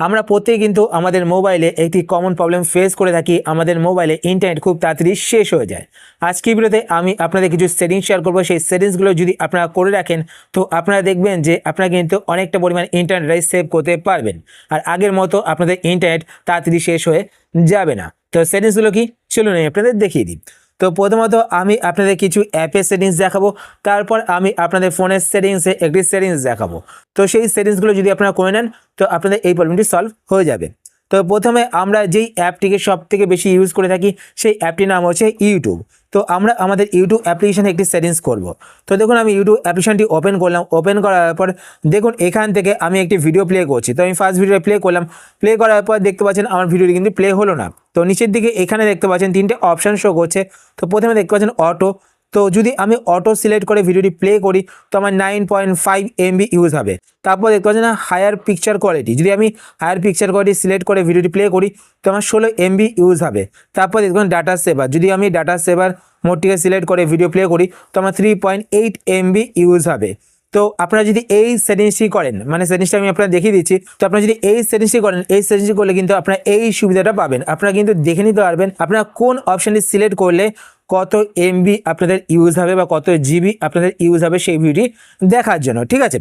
আমরা প্রত্যেকে কিন্তু আমাদের মোবাইলে একটি কমন প্রবলেম ফেস করে থাকি, আমাদের মোবাইলে ইন্টারনেট খুব তাড়াতাড়ি শেষ হয়ে যায়। আজকের ভিডিওতে আমি আপনাদের কিছু সেটিংস শেয়ার করব। সেই সেটিংসগুলো যদি আপনারা করে রাখেন, তো আপনারা দেখবেন যে আপনারা কিন্তু অনেকটা পরিমাণ ইন্টারনেট রাইস সেভ করতে পারবেন। আর আগের মতো আপনাদের ইন্টারনেট তাড়াতাড়ি শেষ হয়ে যাবে না। তো সেটিংসগুলো কি? চলুন আপনাদের দেখিয়ে দিই। তো প্রথমত আমি আপনাদের কিছু অ্যাপের সেটিংস দেখাবো, তারপর আমি আপনাদের ফোনের সেটিংসে একটি সেটিংস দেখাবো। তো সেই সেটিংসগুলো যদি আপনারা করে নেন, তো আপনাদের এই প্রবলেমটি সলভ হয়ে যাবে। তো প্রথমে আমরা যেই অ্যাপটিকে সব থেকে বেশি ইউজ করে থাকি, সেই অ্যাপটির নাম হচ্ছে ইউটিউব তো আমরা আমাদের ইউটিউব অ্যাপ্লিকেশানে একটি সেটিংস করব। তো দেখুন, আমি ইউটিউব অ্যাপ্লিকেশানটি ওপেন করলাম। ওপেন করার পর দেখুন, এখান থেকে আমি একটি ভিডিও প্লে করছি। তো আমি ফার্স্ট ভিডিও প্লে করলাম। প্লে করার পর দেখতে পাচ্ছেন, আমার ভিডিওটি কিন্তু প্লে হলো না। তো নিচের দিকে এখানে দেখতে পাচ্ছেন, তিনটে অপশান শো করছে। তো প্রথমে দেখতে পাচ্ছেন অটো তো যদি আমি অটো সিলেক্ট করে ভিডিওটি প্লে করি, তো আমার nine point five MB use হবে। তারপর দেখতে পাচ্ছি না হায়ার পিকচার কোয়ালিটি যদি আমি হায়ার পিকচার কোয়ালিটি সিলেক্ট করে ভিডিওটি প্লে করি, তো আমার ষোলো এমবি ইউজ হবে। তারপর দেখতে দেখবেন ডাটা সেভার যদি আমি ডাটা সেভার মোডটিকে সিলেক্ট করে ভিডিও প্লে করি, তো আমার three point eight MB use হবে। তো আপনারা যদি এই সেটিংসটি করেন মানে সেটিংসটা আমি আপনারা দেখিয়ে দিচ্ছি, তো আপনারা যদি এই সেটিংসটি করেন, এই সেটিংসটি করলে কিন্তু আপনারা এই সুবিধাটা পাবেন। আপনারা কিন্তু দেখে নিতে পারবেন আপনারা কোন অপশানটি সিলেক্ট করলে কত এমবি আপনাদের ইউজ হবে বা কত জিবি আপনাদের ইউজ হবে সেই ভিডিওটি দেখার জন্য, ঠিক আছে?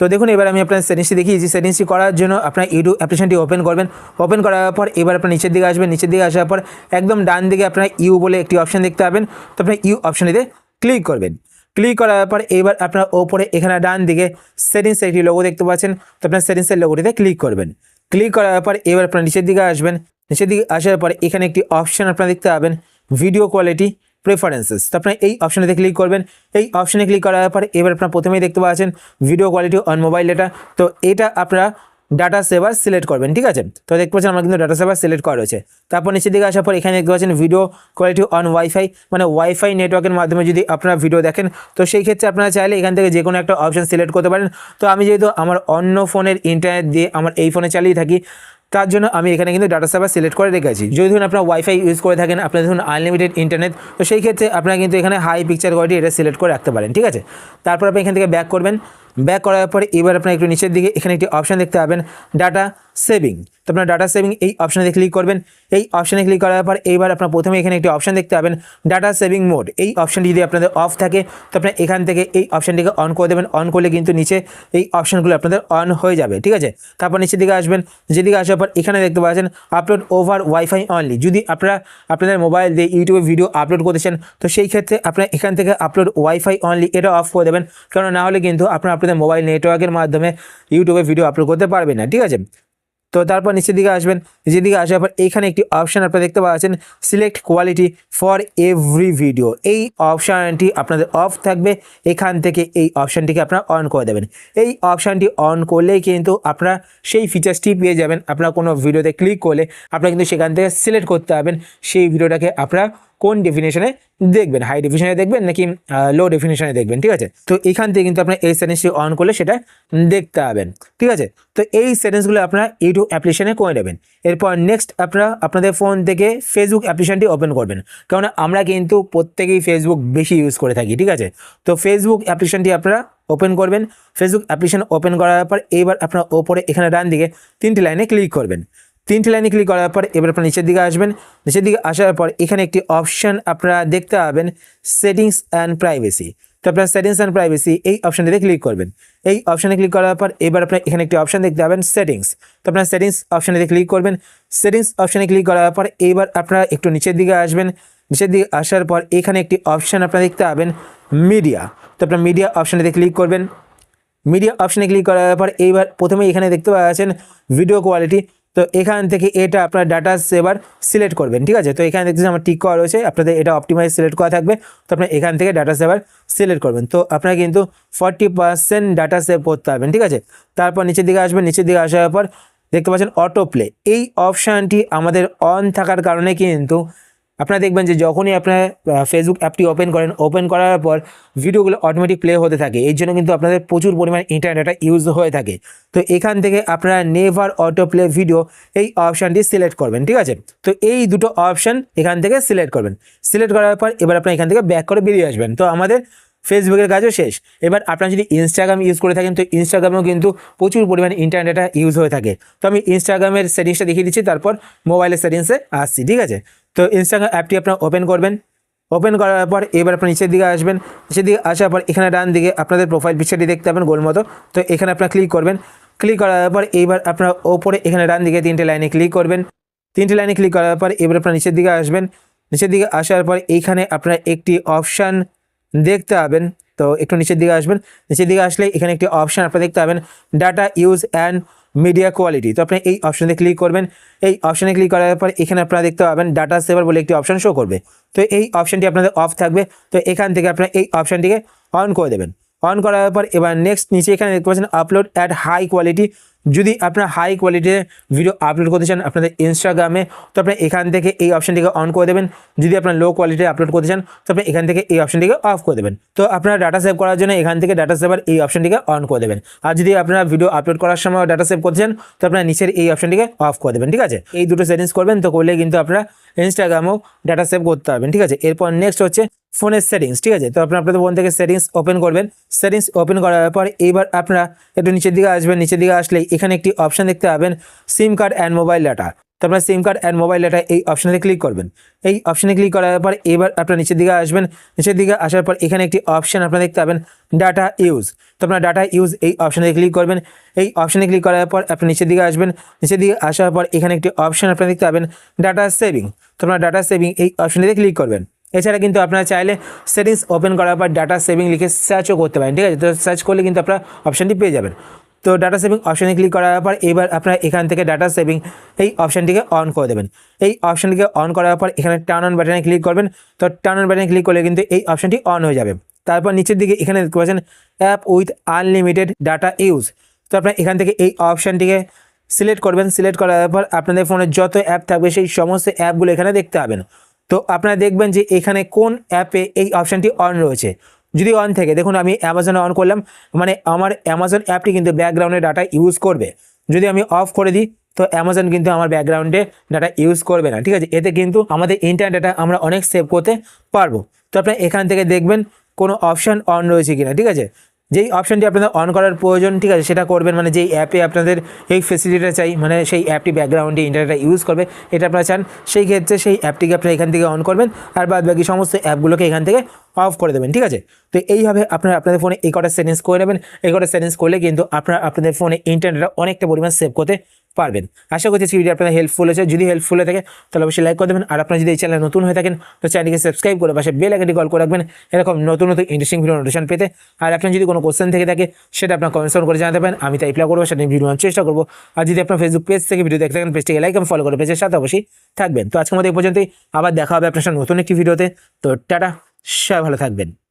তো দেখুন, এবার আমি আপনার সেটিংসটি দেখিয়েছি সেটিংসটি করার জন্য আপনার ইউটিউব অ্যাপ্লিকেশনটি ওপেন করবেন। ওপেন করার পর এবার আপনার নিচের দিকে আসবেন। নিচের দিকে আসার পর একদম ডান দিকে আপনার ইউ বলে একটি অপশান দেখতে পাবেন। তো আপনার ইউ অপশানটিতে ক্লিক করবেন। ক্লিক করার পর এবার আপনার ওপরে এখানে ডান দিকে সেটিংস একটি লোগো দেখতে পাচ্ছেন। তো আপনার সেটিংসের লোগোটিতে ক্লিক করবেন। ক্লিক করার পর এবার আপনার নিচের দিকে আসবেন। নিচের দিকে আসার পর এখানে একটি অপশান আপনারা দেখতে পাবেন ভিডিও কোয়ালিটি প্রেফারেন্সেস তো আপনার এই অপশানেতে ক্লিক করবেন। এই অপশানে ক্লিক করার পর এবার আপনার প্রথমেই দেখতে পাচ্ছেন video quality on mobile data তো এটা আপনারা ডাটা সেভার সিলেক্ট করবেন, ঠিক আছে? তো দেখতে পাচ্ছেন আমার কিন্তু ডাটা সেভার সিলেক্ট করা রয়েছে। তারপর নিচের দিকে আসার পর এখানে দেখতে পাচ্ছেন ভিডিও কোয়ালিটি অন ওয়াইফাই মানে ওয়াইফাই নেটওয়ার্কের মাধ্যমে যদি আপনারা ভিডিও দেখেন, তো সেই ক্ষেত্রে আপনারা চাইলে এখান থেকে যে কোনো একটা অপশান সিলেক্ট করতে পারেন। তো আমি যেহেতু আমার অন্য ফোনের ইন্টারনেট দিয়ে আমার এই ফোনে চালিয়ে থাকি, তার জন্য আমি এখানে কিন্তু ডাটা সার্ভার সিলেক্ট করে রেখেছি। যদি ধরুন আপনার ওয়াইফাই ইউজ করে থাকেন আপনার ধরুন আনলিমিটেড ইন্টারনেট তো সেই ক্ষেত্রে আপনারা কিন্তু এখানে হাই পিকচার কোয়ালিটি এটা সিলেক্ট করে রাখতে পারেন, ঠিক আছে? তারপর আপনি এখান থেকে ব্যাক করবেন। ব্যাক করার পরে এবার আপনার একটু নিচের দিকে এখানে একটি অপশান দেখতে পাবেন ডাটা সেভিং তো আপনার ডাটা সেভিং এই অপশানে ক্লিক করবেন। এই অপশানে ক্লিক করার পর এইবার আপনার প্রথমে এখানে একটি অপশান দেখতে পাবেন ডাটা সেভিং মোড এই অপশানটি যদি আপনাদের অফ থাকে, তো আপনার এখান থেকে এই অপশানটিকে অন করে দেবেন। অন করলে কিন্তু নিচে এই অপশানগুলো আপনাদের অন হয়ে যাবে, ঠিক আছে? তারপর নিচের দিকে আসবেন, যেদিকে আসার পর এখানে দেখতে পাচ্ছেন আপলোড ওভার ওয়াইফাই অনলি যদি আপনারা আপনাদের মোবাইল দিয়ে ইউটিউবে ভিডিও আপলোড করতেছেন তো সেই ক্ষেত্রে আপনার এখান থেকে আপলোড ওয়াইফাই অনলি এটা অফ করে দেবেন। কারণ না হলে কিন্তু আপনারা আপনাদের মোবাইল নেটওয়ার্কের মাধ্যমে ইউটিউবে ভিডিও আপলোড করতে পারবেন না, ঠিক আছে? তো তারপর নিচের দিকে আসবেন। নিচের দিকে আসার পর এইখানে একটি অপশান আপনারা দেখতে পাচ্ছেন select quality for every video এই অপশানটি আপনাদের অফ থাকবে, এখান থেকে এই অপশানটিকে আপনারা অন করে দেবেন। এই অপশানটি অন করলেই কিন্তু আপনারা সেই ফিচার্সটি পেয়ে যাবেন। আপনারা কোনো ভিডিওতে ক্লিক করলে আপনারা কিন্তু সেখান থেকে সিলেক্ট করতে পারবেন, সেই ভিডিওটাকে আপনারা কোন ডেফিনেশনে দেখবেন? হাই ডেফিনেশনে দেখবেন নাকি লো ডেফিনেশনে দেখবেন? ঠিক আছে? তো এখান থেকে কিন্তু আপনার এই সেটিংসটি অন করলে সেটা দেখতে পাবেন। ঠিক আছে? তো এই সেটিংসগুলো আপনারা ইউটিউব অ্যাপ্লিকেশনে করে নেবেন। এরপর নেক্সট আপনারা আপনাদের ফোন থেকে ফেসবুক অ্যাপ্লিকেশনটি ওপেন করবেন। কারণ আমরা কিন্তু প্রত্যেকেই ফেসবুক বেশি ইউজ করে থাকি। ঠিক আছে? তো ফেসবুক অ্যাপ্লিকেশনটি আপনারা ওপেন করবেন। ফেসবুক অ্যাপ্লিকেশন ওপেন করার পর এবার আপনার ওপরে এখানে ডান দিকে তিনটি লাইনে ক্লিক করবেন। তিনটি লাইনে ক্লিক করার পর এবার আপনার নিচের দিকে আসবেন। নিচের দিকে আসার পর এখানে একটি অপশান আপনারা দেখতে পাবেন সেটিংস অ্যান্ড প্রাইভেসি তো আপনার সেটিংস অ্যান্ড প্রাইভেসি এই অপশানটিতে ক্লিক করবেন। এই অপশানে ক্লিক করার পর এবার আপনার এখানে একটি অপশান দেখতে পাবেন সেটিংস তো আপনার সেটিংস অপশানেতে ক্লিক করবেন। সেটিংস অপশানে ক্লিক করার পর এবার আপনারা একটু নিচের দিকে আসবেন। নিচের দিকে আসার পর এখানে একটি অপশান আপনারা দেখতে পাবেন মিডিয়া তো আপনার মিডিয়া অপশানেতে ক্লিক করবেন। মিডিয়া অপশানে ক্লিক করার পর এইবার প্রথমে এখানে দেখতে পাচ্ছেন ভিডিও কোয়ালিটি তো এখান থেকে এটা আপনার ডাটা সেভার সিলেক্ট করবেন, ঠিক আছে? তো এখানে দেখতে আমার টিক করা রয়েছে, আপনাদের এটা অপটিমাইজ সিলেক্ট করা থাকবে। তো আপনি এখান থেকে ডাটা সেভার সিলেক্ট করবেন। তো আপনারা কিন্তু ফর্টি পার্সেন্ট ডাটা সেভ করতে পারবেন ঠিক আছে? তারপর নিচের দিকে আসবেন, নিচের দিকে আসার পর দেখতে পাচ্ছেন অটো প্লে এই অপশানটি আমাদের অন থাকার কারণে কিন্তু আপনারা দেখবেন যে যখনই আপনার ফেসবুক অ্যাপটি ওপেন করেন ওপেন করার পর ভিডিওগুলো অটোমেটিক প্লে হতে থাকে। এই জন্য কিন্তু আপনাদের প্রচুর পরিমাণ ইন্টারনেটটা ইউজ হয়ে থাকে। তো এখান থেকে আপনারা নেভার অটো প্লে ভিডিও এই অপশানটি সিলেক্ট করবেন, ঠিক আছে? তো এই দুটো অপশান এখান থেকে সিলেক্ট করবেন। সিলেক্ট করার পর এবার আপনার এখান থেকে ব্যাক করে বেরিয়ে আসবেন। তো আমাদের ফেসবুকের কাজও শেষ। এবার আপনারা যদি ইনস্টাগ্রাম ইউজ করে থাকেন, তো ইনস্টাগ্রামেও কিন্তু প্রচুর পরিমাণে ইন্টারনেটটা ইউজ হয়ে থাকে। তো আমি ইনস্টাগ্রামের সেটিংসটা দেখিয়ে দিচ্ছি, তারপর মোবাইলের সেটিংসে আসছি, ঠিক আছে? তো ইনস্টাগ্রাম অ্যাপটি আপনারা ওপেন করবেন। ওপেন করার পর এবার আপনার নিচের দিকে আসবেন। নিচের দিকে আসার পর এখানে ডান দিকে আপনাদের প্রোফাইল পিকচারটি দেখতে পাবেন গোল মতো তো এখানে আপনারা ক্লিক করবেন। ক্লিক করার পর এইবার আপনার ওপরে এখানে ডান দিকে তিনটে লাইনে ক্লিক করবেন। তিনটে লাইনে ক্লিক করার পর এবার আপনার নিচের দিকে আসবেন। নিচের দিকে আসার পর এইখানে আপনার একটি অপশান দেখতে পাবেন। তো একটু নিচের দিকে আসবেন। নিচের দিকে আসলে এখানে একটি অপশান আপনারা দেখতে পাবেন data use and media quality তো আপনি এই অপশানে ক্লিক করবেন। এই অপশানে ক্লিক করার পর এখানে আপনারা দেখতে পাবেন ডাটা সেভার বলে একটি অপশান শো করবে। তো এই অপশানটি আপনাদের অফ থাকবে। তো এখান থেকে আপনারা এই অপশানটিকে অন করে দেবেন। অন করার পর এবার নেক্সট নিচে এখানে দেখতে পাচ্ছেন আপলোড অ্যাট হাই কোয়ালিটি যদি আপনার হাই কোয়ালিটির ভিডিও আপলোড করতে চান আপনাদের ইনস্টাগ্রামে তো আপনি এখান থেকে এই অপশানটিকে অন করে দেবেন। যদি আপনার লো কোয়ালিটি আপলোড করতে চান, তো আপনি এখান থেকে এই অপশানটিকে অফ করে দেবেন। তো আপনারা ডাটা সেভ করার জন্য এখান থেকে ডাটা সেভার এই অপশানটিকে অন করে দেবেন। আর যদি আপনারা ভিডিও আপলোড করার সময় ডাটা সেভ করতে চান, তো আপনারা নিচের এই অপশানটিকে অফ করে দেবেন, ঠিক আছে? এই দুটো সেটিংস করবেন, তো করলে কিন্তু আপনারা ইনস্টাগ্রামেও ডাটা সেভ করতে পারবেন, ঠিক আছে? এরপর নেক্সট হচ্ছে ফোনের সেটিংস ঠিক আছে? তো আপনারা আপনাদের ফোন থেকে সেটিংস ওপেন করবেন। সেটিংস ওপেন করার পর এইবার আপনারা একটু নিচের দিকে আসবেন। নিচের দিকে আসলেই এখানে একটি অপশান দেখতে পাবেন SIM card and mobile data তো আপনার SIM card and mobile data এই অপশানে ক্লিক করবেন। এই অপশানে ক্লিক করার পর এবার আপনার নিচের দিকে আসবেন। নিচের দিকে আসার পর এখানে একটি অপশান আপনারা দেখতে পাবেন ডাটা ইউজ তো আপনার ডাটা ইউজ এই অপশানে ক্লিক করবেন। এই অপশানে ক্লিক করার পর আপনি নিচের দিকে আসবেন। নিচের দিকে আসার পর এখানে একটি অপশান আপনারা দেখতে পাবেন ডাটা সেভিং তো আপনার ডাটা সেভিং এই অপশানটিতে ক্লিক করবেন। এছাড়া কিন্তু আপনারা চাইলে সেটিংস ওপেন করার পর ডাটা সেভিং লিখে সার্চও করতে পারেন, ঠিক আছে? তো সার্চ করলে কিন্তু আপনারা অপশানটি পেয়ে যাবেন। তো ডাটা সেভিং অপশানে ক্লিক করার পর এবার আপনারা এখান থেকে ডাটা সেভিং এই অপশানটিকে অন করে দেবেন। এই অপশানটিকে অন করার পর এখানে টার্ন অন বাটনে ক্লিক করবেন, তো টার্ন অন বাটনে ক্লিক করলে কিন্তু এই অপশানটি অন হয়ে যাবে। তারপর নিচের দিকে এখানে দেখতে পাচ্ছেন app with unlimited data use তো আপনারা এখান থেকে এই অপশানটিকে সিলেক্ট করবেন। সিলেক্ট করার পর আপনাদের ফোনে যত অ্যাপ থাকবে সেই সমস্ত অ্যাপগুলো এখানে দেখতে পাবেন। তো আপনারা দেখবেন যে এখানে কোন অ্যাপে এই অপশানটি অন রয়েছে। যদি অন থেকে, দেখুন আমি অ্যামাজনে অন করলাম মানে আমার অ্যামাজন অ্যাপটি কিন্তু ব্যাকগ্রাউন্ডে ডাটা ইউজ করবে। যদি আমি অফ করে দিই, তো অ্যামাজন কিন্তু আমার ব্যাকগ্রাউন্ডে ডাটা ইউজ করবে না, ঠিক আছে? এতে কিন্তু আমাদের ইন্টারনেট ডাটা আমরা অনেক সেভ করতে পারব। তো আপনারা এখান থেকে দেখবেন কোনো অপশান অন রয়েছে কিনা, ঠিক আছে? যেই অপশানটি আপনাদের অন করার প্রয়োজন, ঠিক আছে, সেটা করবেন। মানে যেই অ্যাপে আপনাদের এই ফেসিলিটিটা চাই মানে সেই অ্যাপটি ব্যাকগ্রাউন্ডে ইন্টারনেটটা ইউজ করবে, এটা আপনারা চান, সেই ক্ষেত্রে সেই অ্যাপটিকে আপনারা এখান থেকে অন করবেন, আর বাদ বাকি সমস্ত অ্যাপগুলোকে এখান থেকে অফ করে দেবেন, ঠিক আছে? তো এইভাবে আপনারা আপনাদের ফোনে এই কটা সেটিংস করে নেবেন, এই কটা সেটিংস করলে কিন্তু আপনারা আপনাদের ফোনে ইন্টারনেটটা অনেকটা পরিমাণ সেভ করতে পারবেন। আশা করছি ভিডিও আপনাদের হেল্পফুল হয়েছে। যদি হেল্পফুল হয়ে থাকে, তাহলে অবশ্যই লাইক করে দেবেন। আর আপনারা যদি এই চ্যানেল নতুন হয়ে থাকেন, তো চ্যানেলকে সাবস্ক্রাইব করে পাশে বেল আইকনটি কল করে রাখবেন। এরকম নতুন নতুন ইন্টারেস্টিং ভিডিও নোটিফিকেশন পেতে। আর আপনার যদি কোনো কোশ্চেন থেকে থাকে, সেটা আপনার কমেন্টস করে জানাতে পারেন। আমি তাই রিপ্লাই করব, সেটা ভিডিও চেষ্টা করব। আর যদি আপনার ফেসবুক পেজ থেকে ভিডিও দেখতে থাকেন পেজটিকে লাইক এবং ফলো করে পেজের সাথে অবশ্যই থাকবেন। তো আজকের মধ্যে এই পর্যন্তই। আবার দেখা হবে আপনার সাথে নতুন একটি ভিডিওতে তো টাটা, সবাই ভালো থাকবেন।